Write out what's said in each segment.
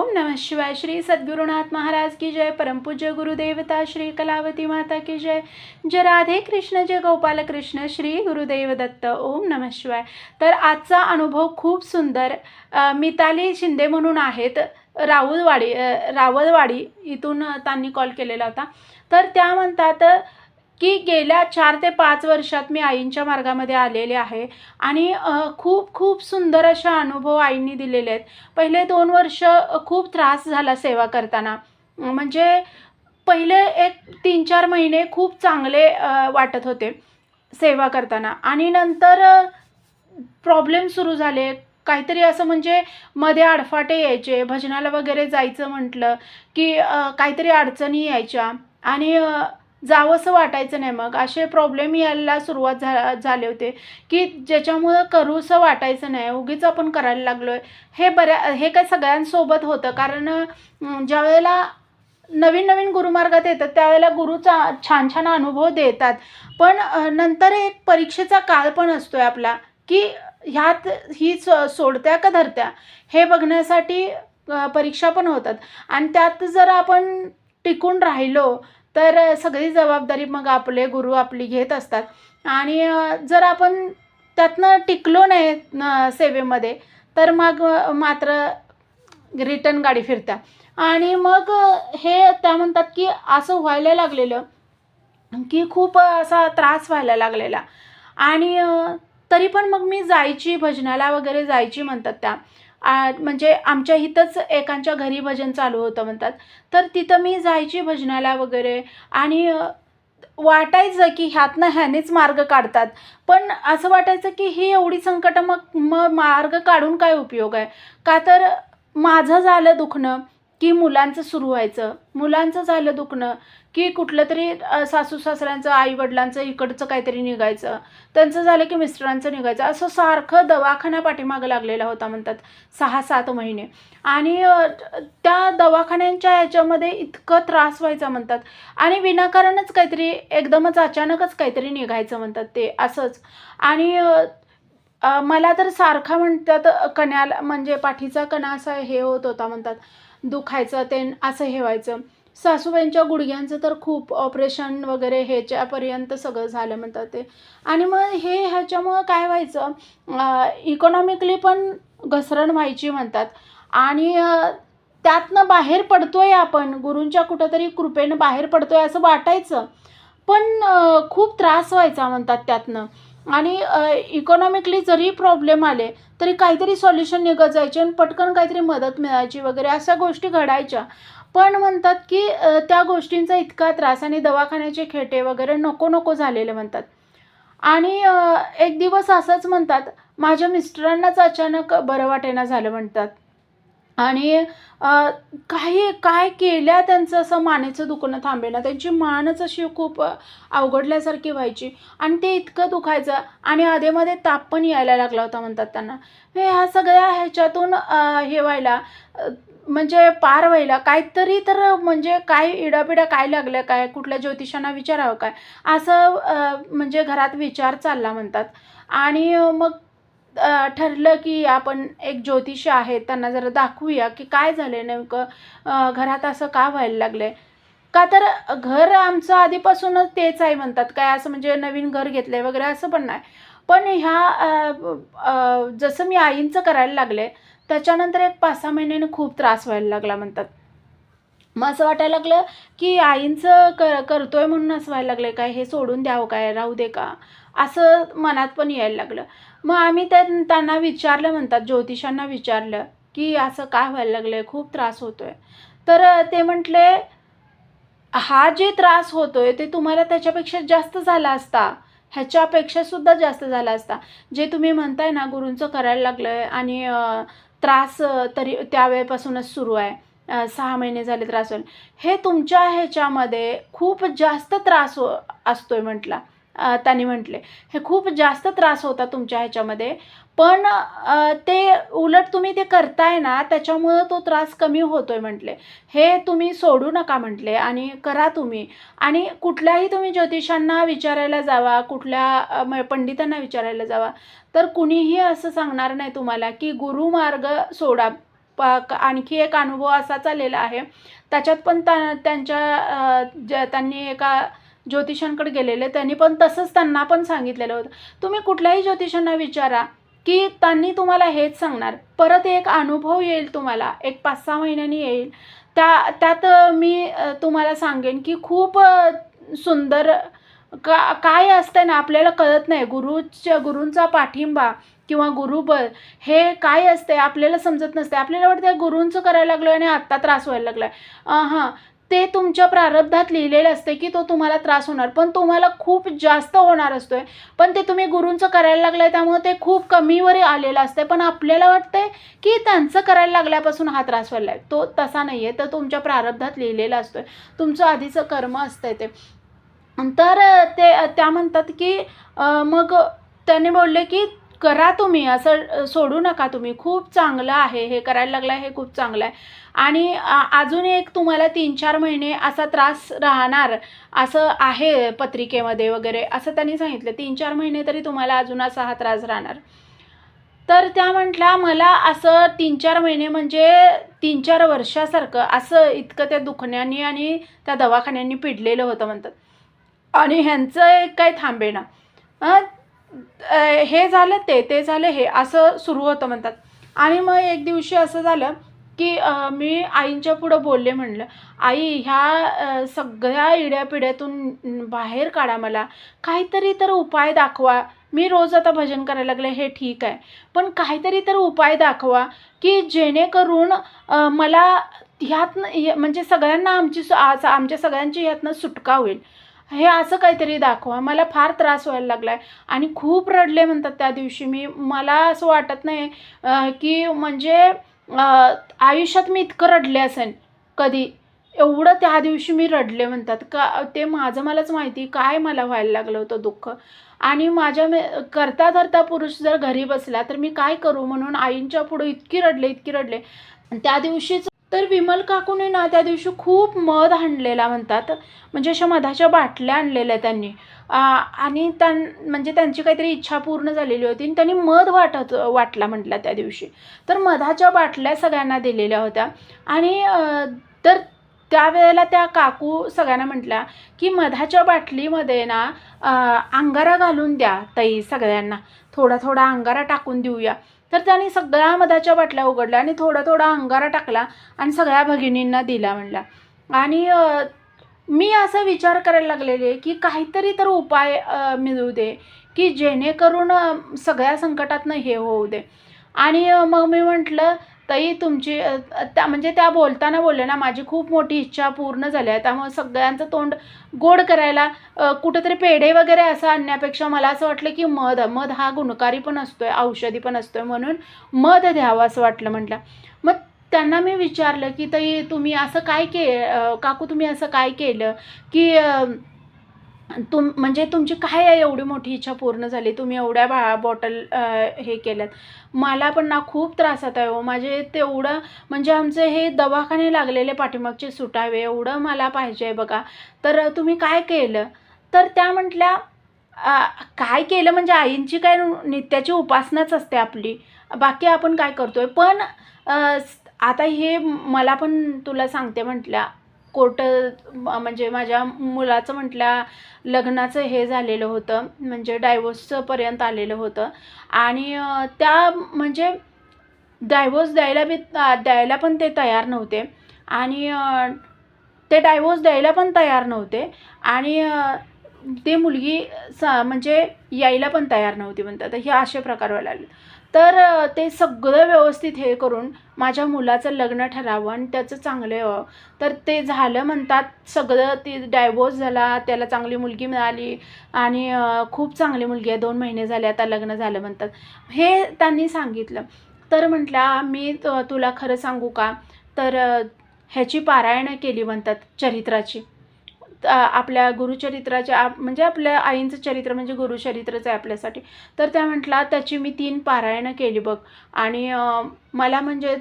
ओम नमः शिवाय श्री सद्गुरुनाथ महाराज की जय परमपूज्य गुरुदेवता श्री कलावती माता की जय। जय राधे कृष्ण जय गोपाल कृष्ण श्री गुरुदेव दत्त ओम नमः शिवाय। तर आजचा अनुभव खूप सुंदर मिताली शिंदे म्हणून आहेत राहुलवाडी रावलवाडी रावळवाडी इथून त्यांनी कॉल केलेला होता। तर त्या म्हणतात की गेल्या चार ते पाच वर्षात मी आईंच्या मार्गामध्ये आलेले आहे. आणि खूप खूप सुंदर असे अनुभव आईंनी दिलेले आहेत. पहिले दोन वर्ष खूप त्रास झाला सेवा करताना. म्हणजे पहिले एक तीन चार महिने खूप चांगले वाटत होते सेवा करताना. आणि नंतर प्रॉब्लेम सुरू झाले. काहीतरी असं म्हणजे मध्ये अडफाटे यायचे भजनाला वगैरे जायचं म्हटलं की काहीतरी अडचणी यायच्या. आणि जावंसं वाटायचं नाही मग. असे प्रॉब्लेम यायला सुरुवात झा झाले होते की ज्याच्यामुळं करूसं वाटायचं नाही. उगीच आपण करायला लागलो आहे हे बऱ्या हे काय सगळ्यांसोबत होतं. कारण ज्यावेळेला नवीन नवीन गुरुमार्गात येतात त्यावेळेला गुरुचा छान छान अनुभव देतात. पण नंतर एक परीक्षेचा काळ पण असतो आहे आपला की ह्यात ही सो सोडत्या का धरत्या? हे बघण्यासाठी परीक्षा पण होतात. आणि त्यात जर आपण टिकून राहिलो तर सगळी जबाबदारी मग आपले गुरु आपली घेत असतात. आणि जर आपण त्यातनं टिकलो नाही सेवेमध्ये तर मग मात्र रिटर्न गाडी फिरत्या. आणि मग हे त्या म्हणतात की असं व्हायला लागलेलं की खूप असा त्रास व्हायला लागलेला. आणि तरी पण मग मी जायची भजनाला वगैरे जायची म्हणतात त्या. म्हणजे आमच्या इथंच एकांच्या घरी भजन चालू होतं म्हणतात. तर तिथं मी जायची भजनाला वगैरे आणि वाटायचं की ह्यातनं ह्यानेच मार्ग काढतात. पण असं वाटायचं की ही एवढी संकटं मग मग मार्ग काढून काय उपयोग आहे? का तर माझं झालं दुखणं की मुलांचं सुरू व्हायचं. मुलांचं झालं दुखणं की कुठलं तरी सासू सासऱ्यांचं आईवडिलांचं इकडचं काहीतरी निघायचं. त्यांचं झालं की मिस्टरांचं निघायचं. असं सारखं दवाखाना पाठीमागं लागलेला होता म्हणतात सहा सात महिने. आणि त्या दवाखान्यांच्या ह्याच्यामध्ये इतकं त्रास व्हायचा म्हणतात. आणि विनाकारणच काहीतरी एकदमच अचानकच काहीतरी निघायचं म्हणतात ते असंच. आणि मला तर सारखा म्हणतात कण्याला म्हणजे पाठीचा कणा असा हे होत होता म्हणतात. दुखायचं ते असं हे व्हायचं. सासूबाईंच्या गुडघ्यांचं तर खूप ऑपरेशन वगैरे ह्याच्यापर्यंत सगळं झालं म्हणतात ते. आणि मग हे ह्याच्यामुळं काय व्हायचं इकॉनॉमिकली पण घसरण व्हायची म्हणतात. आणि त्यातनं बाहेर पडतोय आपण गुरूंच्या कुठंतरी कृपेनं बाहेर पडतोय असं वाटायचं. पण खूप त्रास व्हायचा म्हणतात त्यातनं. आणि इकॉनॉमिकली जरी प्रॉब्लेम आले तरी काहीतरी सॉल्युशन निघत जायचे आणि पटकन काहीतरी मदत मिळायची वगैरे अशा गोष्टी घडायच्या. पण म्हणतात की त्या गोष्टींचा इतका त्रास आणि दवाखान्याचे खेटे वगैरे नको नको झालेले म्हणतात. आणि एक दिवस असंच म्हणतात माझ्या मिस्टरांनाच अचानक बरं वाटेना झालं म्हणतात. आणि काही काय केल्या त्यांचं असं मानेचं दुखणं थांबेना त्यांची मानच अशी खूप अवघडल्यासारखी व्हायची. आणि ते इतकं दुखायचं आणि आधेमध्ये ताप पण यायला लागला होता म्हणतात त्यांना. हे ह्या सगळ्या ह्याच्यातून हे व्हायला म्हणजे पार व्हायला काहीतरी तर म्हणजे काय इडापिडा काय लागलं काय कुठल्या ज्योतिषांना विचारावं काय असं म्हणजे घरात विचार चालला म्हणतात. आणि मग ठरलं की आपण एक ज्योतिष आहे त्यांना जरा दाखवूया की काय झालं आहे नेमकं घरात असं का व्हायला लागलं आहे का तर घर आमचं आधीपासूनच तेच आहे म्हणतात काय असं म्हणजे नवीन घर घेतलं आहे वगैरे असं पण नाही. पण ह्या जसं मी आईंचं करायला लागले त्याच्यानंतर एक पाच सहा महिन्याने खूप त्रास व्हायला लागला म्हणतात. मग असं वाटायला लागलं की आईंचं क करतोय म्हणून असं व्हायला लागलं काय? हे सोडून द्यावं काय? राहू दे का? असं मनात पण यायला लागलं. मग आम्ही त्या त्यांना विचारलं म्हणतात ज्योतिषांना विचारलं की असं काय व्हायला लागलं आहे खूप त्रास होतो आहे तर ते म्हटले हा जे त्रास होतो आहे ते तुम्हाला त्याच्यापेक्षा जास्त झाला असता. ह्याच्यापेक्षासुद्धा जास्त झाला असता. जे तुम्ही म्हणताय ना गुरूंचं करायला लागलं आहे आणि त्रास तरी त्यावेळेपासूनच सुरू आहे. सहा महिने झाले त्रास होईल. हे तुमच्या ह्याच्यामध्ये खूप जास्त त्रास हो असतोय म्हटला. त्यांनी म्हटले. हे खूप जास्त त्रास होता तुमच्या ह्याच्यामध्ये. पण ते उलट तुम्ही ते करताय ना त्याच्यामुळं तो त्रास कमी होतोय म्हटले. हे तुम्ही सोडू नका म्हटले आणि करा तुम्ही. आणि कुठल्याही तुम्ही ज्योतिषांना विचारायला जावा कुठल्या म पंडितांना विचारायला जावा तर कुणीही असं सांगणार नाही तुम्हाला की गुरुमार्ग सोडा. आणखी एक अनुभव असा चाललेला आहे. त्याच्यात पण त्यांच्या ज त्यांनी एका ज्योतिषांकडे गेलेले त्यांनी पण तसंच त्यांना पण सांगितलेलं होतं. तुम्ही कुठल्याही ज्योतिषांना विचारा की त्यांनी तुम्हाला हेच सांगणार. परत एक अनुभव येईल तुम्हाला एक पाच सहा महिन्यांनी येईल. त्या त्यात मी तुम्हाला सांगेन की खूप सुंदर का काय असतं ना आपल्याला कळत नाही. गुरुच्या गुरूंचा पाठिंबा किंवा गुरुबळ हे काय असते आपल्याला समजत नसते आपल्याला वाटतं गुरूंचं करायला लागलो आणि आत्ता त्रास व्हायला लागला आहे हां. ते तुमच्या प्रारब्धात लिहिलेलं असते की तो तुम्हाला त्रास होणार. पण तुम्हाला खूप जास्त होणार असतो आहे पण ते तुम्ही गुरूंचं करायला लागलं आहे त्यामुळे ते खूप कमीवर आलेलं असतं पण आपल्याला वाटतंय की त्यांचं करायला लागल्यापासून हा त्रास व्हायला आहे तो तसा नाही आहे तर तुमच्या प्रारब्धात लिहिलेला आहे तुमचं आधीचं कर्म असतंय ते. तर ते त्या म्हणतात की मग त्याने बोलले की करा तुम्ही असं सोडू नका तुम्ही. खूप चांगलं आहे हे करायला लागलं आहे हे खूप चांगलं आहे. आणि अजून एक तुम्हाला तीन चार महिने असा त्रास राहणार असं आहे पत्रिकेमध्ये वगैरे असं त्यांनी सांगितलं. तीन चार महिने तरी तुम्हाला अजून असा हा त्रास राहणार. तर त्या म्हटल्या मला असं तीन चार महिने म्हणजे तीन चार वर्षासारखं असं इतकं त्या दुखण्याने आणि त्या दवाखान्यांनी पिडलेलं होतं म्हणतात. आणि ह्यांचं एक काही थांबेना. हे झालं ते ते झालं हे असं सुरू होतं म्हणतात. आणि मग एक दिवशी असं झालं की मी आईंच्या पुढं बोलले म्हणलं आई ह्या सगळ्या इड्यापिड्यातून बाहेर काढा मला. काहीतरी तर उपाय दाखवा. मी रोज आता भजन करायला लागले हे ठीक आहे. पण काहीतरी तर उपाय दाखवा की जेणेकरून मला ह्यातनं म्हणजे सगळ्यांना आमची सु- आज- आमच्या सगळ्यांची ह्यातनं सुटका होईल. हे असं काहीतरी दाखवा. मला फार त्रास व्हायला लागला आहे आणि खूप रडले म्हणतात त्या दिवशी. मी मला असं वाटत नाही की म्हणजे आयुष्यात मी इतकं रडले असेल कधी. एवढं त्या दिवशी मी रडले म्हणतात. का ते माझं मलाच माहिती काय मला व्हायला लागलं होतं दुःख. आणि माझ्या मे करता धरता पुरुष जर घरी बसला तर मी काय करू म्हणून आईंच्या पुढं इतकी रडले इतकी रडले. त्या दिवशीच तर विमल काकूने ना त्या दिवशी खूप मध आणलेला म्हणतात. म्हणजे अशा मधाच्या बाटल्या आणलेल्या त्यांनी. आणि त्यां म्हणजे त्यांची काहीतरी इच्छा पूर्ण झालेली होती आणि त्यांनी मध वाटत वाटला म्हटला त्या दिवशी. तर मधाच्या बाटल्या सगळ्यांना दिलेल्या होत्या. आणि तर त्यावेळेला त्या काकू सगळ्यांना म्हटल्या की मधाच्या बाटलीमध्ये ना अंगारा घालून द्या ताई सगळ्यांना. थोडा थोडा अंगारा टाकून देऊया. तर त्यांनी सगळ्या मधाच्या बाटल्या उघडल्या आणि थोडा थोडा अंगारा टाकला आणि सगळ्या भगिनींना दिला म्हणला. आणि मी असा विचार करायला लागलेले की काहीतरी तर उपाय मिळू दे की जेणेकरून सगळ्या संकटातनं हे होऊ दे. आणि मग मी म्हटलं ताई तुमची त्या म्हणजे त्या बोलताना बोलले ना माझी खूप मोठी इच्छा पूर्ण झाली आहे. त्यामुळे सगळ्यांचं तोंड गोड करायला कुठंतरी पेढे वगैरे असं आणण्यापेक्षा मला असं वाटलं की मध मध हा गुणकारी पण असतो आहे औषधी पण असतो आहे म्हणून मध द्यावं असं वाटलं म्हटलं. मग त्यांना मी विचारलं की ताई तुम्ही असं काय के काकू तुम्ही असं काय केलं की तुम म्हणजे तुमची काय आहे एवढी मोठी इच्छा पूर्ण झाली? तुम्ही एवढ्या बा बॉटल हे केल्यात. मला पण ना खूप त्रासात आहे हो. माझे तेवढं म्हणजे आमचे हे दवाखाने लागलेले पाठीमागचे सुटावे एवढं मला पाहिजे आहे बघा. तर तुम्ही काय केलं? तर त्या म्हटल्या काय केलं? म्हणजे आईंची काय नित्याची उपासनाच असते आपली. बाकी आपण काय करतोय? पण आता हे मला पण तुला सांगते म्हटल्या कोट म्हणजे माझ्या मुलाचं म्हटल्या लग्नाचं हे झालेलं होतं म्हणजे डायव्होर्सचं पर्यंत आलेलं होतं. आणि त्या म्हणजे डायव्होर्स द्यायला बी द्यायला पण ते तयार नव्हते. आणि ते डायव्होर्स द्यायला पण तयार नव्हते. आणि ते मुलगी स म्हणजे यायला पण तयार नव्हती म्हणतात. हे असे प्रकार व्हायला लागले. तर ते सगळं व्यवस्थित हे करून माझ्या मुलाचं लग्न ठरावं आणि त्याचं चांगलं यावं तर ते झालं म्हणतात. सगळं ती डायवोर्स झाला त्याला चांगली मुलगी मिळाली आणि खूप चांगली मुलगी आहे. दोन महिने झाले आता लग्न झालं म्हणतात. हे त्यांनी सांगितलं. तर म्हटलं मी तुला खरं सांगू का? तर ह्याची पारायणं केली म्हणतात चरित्राची. आपल्या गुरुचरित्राच्या आप- म्हणजे आपल्या आईंचं चरित्र म्हणजे गुरुचरित्रच आहे आपल्यासाठी. तर त्या म्हटला त्याची मी तीन पारायणं केली बघ. आणि मला म्हणजे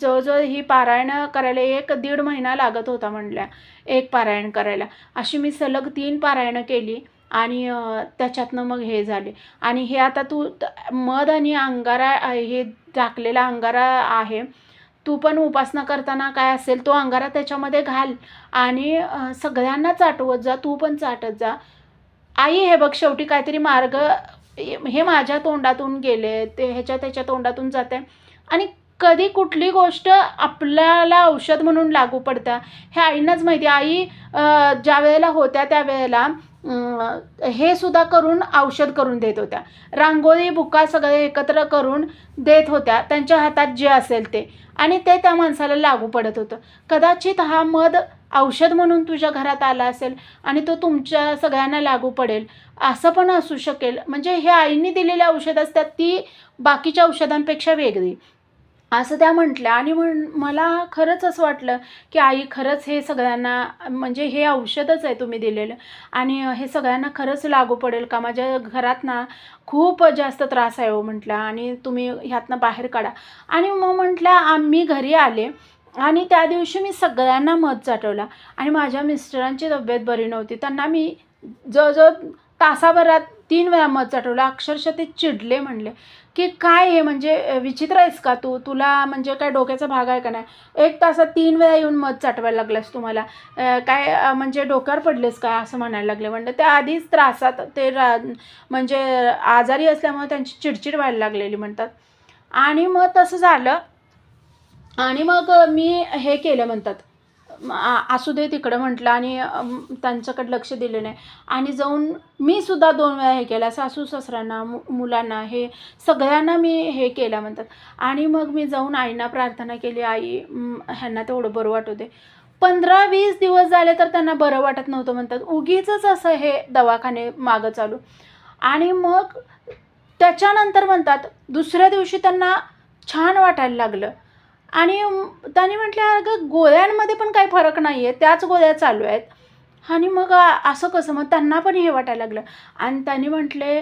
जवळजवळ ही पारायणं करायला एक दीड महिना लागत होता म्हटल्या एक पारायण करायला. अशी मी सलग तीन पारायणं केली आणि त्याच्यातनं मग हे झाले. आणि हे आता तू त- मध आणि अंगारा हे टाकलेला अंगारा आहे. तू पण उपासना करताना काय असेल तो अंगारा त्याच्यामध्ये घाल. आणि सगळ्यांना चाटवत जा तू पण चाटत जा. आई हे बघ शेवटी काहीतरी मार्ग हे माझ्या तोंडातून गेले ते ह्याच्या त्याच्या तोंडातून जाते. आणि कधी कुठली गोष्ट आपल्याला औषध म्हणून लागू पडतं. हे आईंनाच माहिती आई ज्या वेळेला होत्या त्यावेळेला हे सुद्धा करून औषध करून देत होत्या. रांगोळी बुका सगळे एकत्र करून देत होत्या. त्यांच्या हातात जे असेल ते. आणि ते त्या माणसाला लागू पडत होतं. कदाचित हा मध औषध म्हणून तुझ्या घरात आला असेल आणि तो तुमच्या सगळ्यांना लागू पडेल. असं पण असू शकेल. म्हणजे हे आईने दिलेली औषध असतात ती बाकीच्या औषधांपेक्षा वेगळी. असं त्या म्हटल्या. आणि म्हण मला खरंच असं वाटलं की आई खरंच हे सगळ्यांना म्हणजे हे औषधच आहे तुम्ही दिलेलं. आणि हे सगळ्यांना खरंच लागू पडेल का? माझ्या घरात ना खूप जास्त त्रास आहे हो म्हटलं आणि तुम्ही ह्यातनं बाहेर काढा. आणि मग म्हटलं आम्ही घरी आले आणि त्या दिवशी मी सगळ्यांना मध चाटवला आणि माझ्या मिस्टरांची तब्येत बरी नव्हती. त्यांना मी जवळजवळ तासाभरात तीन वेळा मध चाटवलं अक्षरशः ते चिडले म्हणले की काय हे? म्हणजे विचित्र आहेस का तू? तुला म्हणजे काय डोक्याचा भाग आहे का नाही? एक तासात तीन वेळा येऊन मध चाटवायला लागलास तुम्हाला. काय म्हणजे डोक्यावर पडलेस का? असं म्हणायला लागले म्हणलं. ते आधीच त्रासात ते रा म्हणजे आजारी असल्यामुळे त्यांची चिडचिड व्हायला लागलेली म्हणतात. आणि मग तसं झालं. आणि मग मी हे केलं म्हणतात. असू दे तिकडं म्हटलं आणि त्यांच्याकडे लक्ष दिलं नाही. आणि जाऊन मी सुद्धा दोन वेळा हे केलं. सासू सासऱ्यांना मु मुलांना हे सगळ्यांना मी हे केलं म्हणतात. आणि मग मी जाऊन आईना प्रार्थना केली. आई ह्यांना तेवढं बरं वाटू दे. पंधरा वीस दिवस झाले तर त्यांना बरं वाटत नव्हतं म्हणतात. उगीच असं हे दवाखाने मागं चालू. आणि मग त्याच्यानंतर म्हणतात दुसऱ्या दिवशी त्यांना छान वाटायला लागलं. आणि त्यांनी म्हटलं अगं गोळ्यांमध्ये पण काही फरक नाही आहे त्याच गोळ्या चालू आहेत. आणि मग असं कसं मग त्यांना पण हे वाटायला लागलं. आणि त्यांनी म्हटले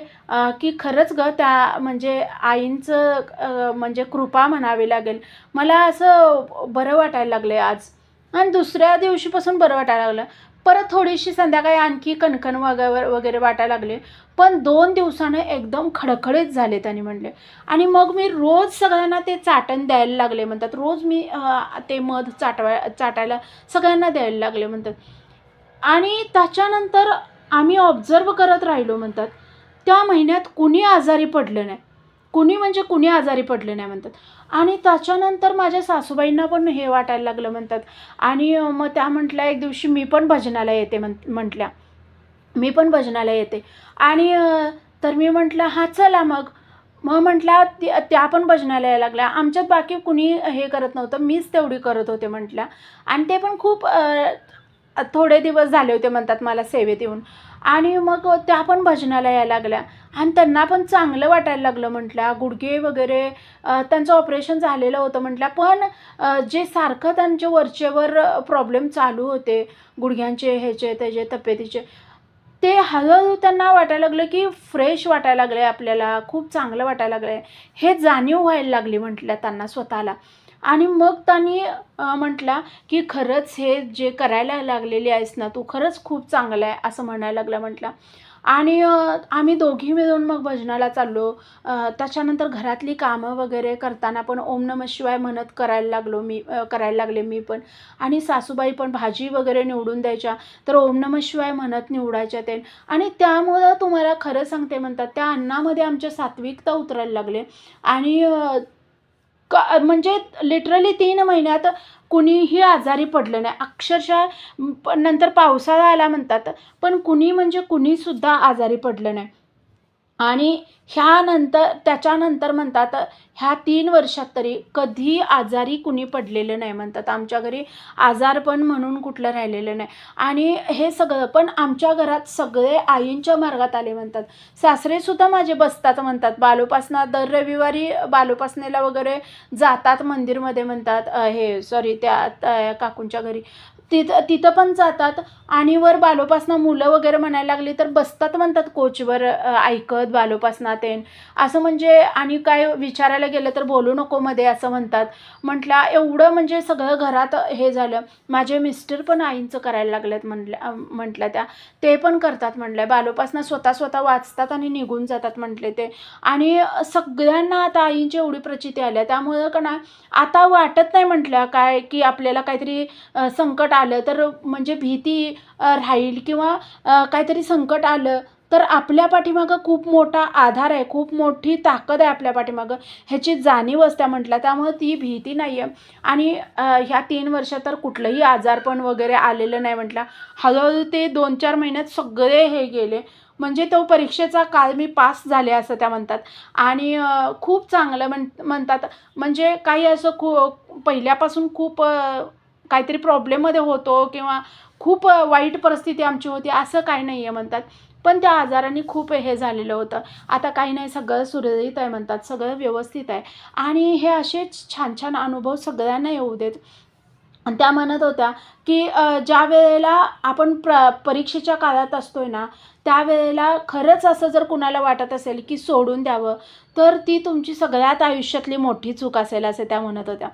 की खरंच ग त्या म्हणजे आईंचं म्हणजे कृपा म्हणावी लागेल. मला असं बरं वाटायला लागलं आहे आज. आणि दुसऱ्या दिवशीपासून बरं वाटायला लागलं. परत थोडीशी संध्याकाळी आणखी कणकण वगैरे वगैरे वाटायला लागले. पण दोन दिवसानं एकदम खडखडीत झाले त्यांनी म्हणले. आणि मग मी रोज सगळ्यांना ते चाटण द्यायला लागले म्हणतात. रोज मी ते मध चाटवाय चाटायला सगळ्यांना द्यायला लागले म्हणतात. आणि त्याच्यानंतर आम्ही ऑब्झर्व करत राहिलो म्हणतात. त्या महिन्यात कुणी आजारी पडलं नाही. कुणी म्हणजे कुणी आजारी पडले नाही म्हणतात. आणि त्याच्यानंतर माझ्या सासूबाईंना पण हे वाटायला लागलं म्हणतात. आणि मग त्या म्हटल्या एक दिवशी मी पण भजनाला येते म्हण म्हटल्या. मी पण भजनाला येते. आणि तर मी म्हटलं हा चला मग. मग म्हटल्या त्या त्या पण भजनाला यायला लागल्या. आमच्यात बाकी कुणी हे करत नव्हतं. मीच तेवढी करत होते म्हटल्या. आणि ते पण खूप थोडे दिवस झाले होते म्हणतात मला सेवेत येऊन. आणि मग त्या पण भजनाला यायला लागल्या. आणि त्यांना पण चांगलं वाटायला लागलं म्हटल्या. गुडघे वगैरे त्यांचं ऑपरेशन झालेलं होतं म्हटल्या. पण जे सारखं त्यांचे वरचेवर प्रॉब्लेम चालू होते गुडघ्यांचे ह्याचे त्याचे तब्येतीचे ते हळूहळू त्यांना वाटायला लागलं की फ्रेश वाटायला लागले आपल्याला. खूप चांगलं वाटायला लागलं आहे हे जाणीव व्हायला लागली म्हटल्या त्यांना स्वतःला. आणि मग त्यांनी म्हटला की खरंच हे जे करायला लागलेली आहेस ना तू खरंच खूप चांगलं आहे असं म्हणायला लागला म्हटला. आणि आम्ही दोघी मिळून मग भजनाला चाललो. त्याच्यानंतर घरातली कामं वगैरे करताना पण ओम नम शिवाय म्हणत करायला लागलो मी करायला लागले मी पण. आणि सासूबाई पण भाजी वगैरे निवडून द्यायच्या तर ओम नम शिवाय म्हणत निवडायच्या ते. आणि त्यामुळं तुम्हाला खरं सांगते म्हणतात त्या अन्नामध्ये आमच्या सात्विकता उतरायला लागले. आणि का म्हणजे लिटरली तीन महिन्यात कुणीही आजारी पडलं नाही. अक्षरशः प- नंतर पावसाळा आला म्हणतात पण कुणी म्हणजे कुणीसुद्धा आजारी पडलं नाही. आणि ह्यानंतर त्याच्यानंतर म्हणतात ह्या तीन वर्षात तरी कधी आजारी कुणी पडलेलं नाही म्हणतात. आमच्या घरी आजारपण म्हणून कुठलं राहिलेलं नाही. आणि हे सगळं पण आमच्या घरात सगळे आईंच्या मार्गात आले म्हणतात. सासरेसुद्धा माझे बसतात म्हणतात. बालोपासना दर रविवारी बालोपासनेला वगैरे जातात मंदिरमध्ये म्हणतात हे सॉरी त्या काकूंच्या घरी. तिथं तिथं पण जातात. आणि वर बालोपासना मुलं वगैरे म्हणायला लागली तर बसतात म्हणतात कोचवर ऐकत बालोपासना तेन असं म्हणजे आणि काय विचारायला गेलं तर बोलू नको मध्ये असं म्हणतात. म्हटलं एवढं म्हणजे सगळं घरात हे झालं. माझे मिस्टर पण आईंचं करायला लागलेत म्हटल्या म्हटलं त्या. ते पण करतात म्हटलं बालोपासना स्वतः स्वतः वाचतात आणि निघून जातात म्हटले ते. आणि सगळ्यांना आता आईंची एवढी प्रचिती आल्या. त्यामुळं का नाही आता वाटत नाही म्हटलं काय की आपल्याला काहीतरी संकट आलं तर म्हणजे भीती राहील किंवा काहीतरी संकट आलं तर आपल्या पाठीमागं खूप मोठा आधार आहे खूप मोठी ताकद आहे आपल्या पाठीमागं. ह्याची जाणीव असत्या म्हटलं त्यामुळं ती भीती नाही आहे आणि ह्या तीन वर्षात तर कुठलंही आजारपण वगैरे आलेलं नाही म्हटलं. हळूहळू ते दोन चार महिन्यात सगळे हे गेले. म्हणजे तो परीक्षेचा काळ मी पास झाले असं त्या म्हणतात. आणि खूप चांगलं म्हण म्हणतात. म्हणजे काही असं खू पहिल्यापासून खूप काहीतरी प्रॉब्लेममध्ये होतो किंवा खूप वाईट परिस्थिती आमची होती असं काही नाही आहे म्हणतात. पण त्या आजाराने खूप हे झालेलं होतं. आता काही नाही सगळं सुरळीत आहे म्हणतात सगळं व्यवस्थित आहे. आणि हे असेच छान छान अनुभव सगळ्यांना येऊ देत. त्या म्हणत होत्या की ज्या वेळेला आपण प्र परीक्षेच्या काळात असतो आहे ना त्यावेळेला खरंच असं जर कुणाला वाटत असेल की सोडून द्यावं तर ती तुमची सगळ्यात आयुष्यातली मोठी चूक असेल असे त्या म्हणत होत्या.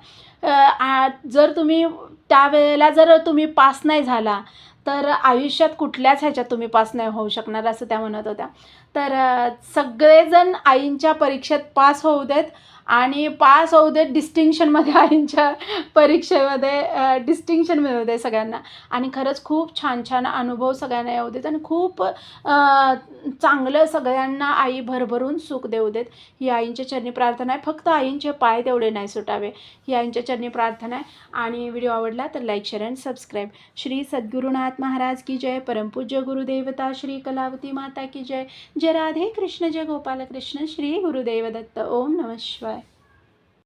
जर तुम्ही त्यावेळेला जर तुम्ही पास नाही झाला तर आयुष्यात कुठल्याच ह्याच्यात तुम्ही पास नाही होऊ शकणार असं त्या म्हणत होत्या. तर सगळेजण आईंच्या परीक्षेत पास होऊ देत आणि पास होऊ देत डिस्टिंक्शनमध्ये आईंच्या परीक्षेमध्ये डिस्टिंक्शन मिळू दे सगळ्यांना. आणि खरंच खूप छान छान अनुभव सगळ्यांना येऊ देत आणि खूप चांगलं सगळ्यांना आई भरभरून सुख देऊ देत. ही आईंच्या चरणी प्रार्थना आहे. फक्त आईंचे पाय तेवढे नाही सुटावे. ही आईंच्या चरणी प्रार्थना आहे. आणि व्हिडिओ आवडला तर like share and subscribe. Shri Sadgurunath Maharaj की जय. परमपूज्य गुरुदेवता. श्री कलावती माता की जय जय. राधे कृष्ण जय गोपाल कृष्ण श्री गुरुदेव दत्त ओम नमः शिवाय.